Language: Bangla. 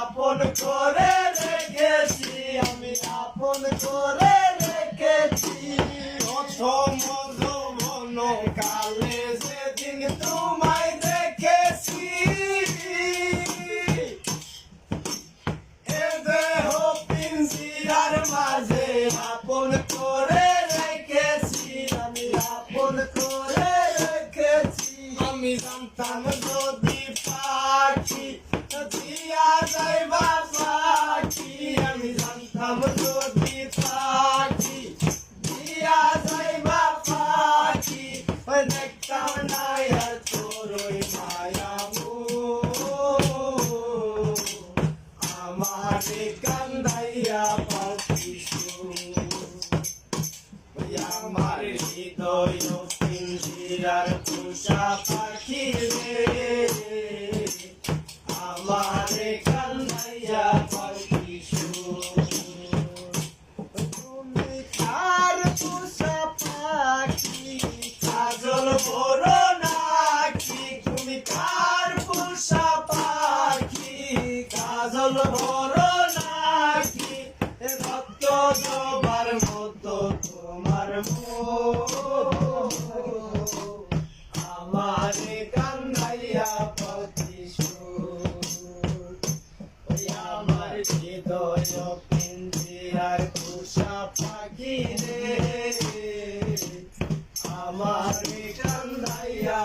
আপন করে রেখেছি। আমি আপন করে রেখেছি। প্রথম যৌবন কালে সেদিন তোমায় দেখেছি। এ দেহ পিঞ্জিরার আপন জানতাম যদি পাখি, দিয়া যাইবা পাখি আমি জানতাম যদি পাখি, দিয়া যাইবা পাখি দেখতাম না তোর মায়া আমারে কান্দাইয়া পাখি আমার হৃদয় পিঞ্জিরার পুষা পাখি রে আমারে কান্দাইয়া পাখি তুমি কার পুষা পাখি? কাজল বড় নাকি? তুমি কার পুষা পাখি কাজল বড় নাকি ভক্ত তোমার মতো তোমার আমারে হৃদয় পিঞ্জিরার কুষা পাখি রে আমার কান্দাইয়া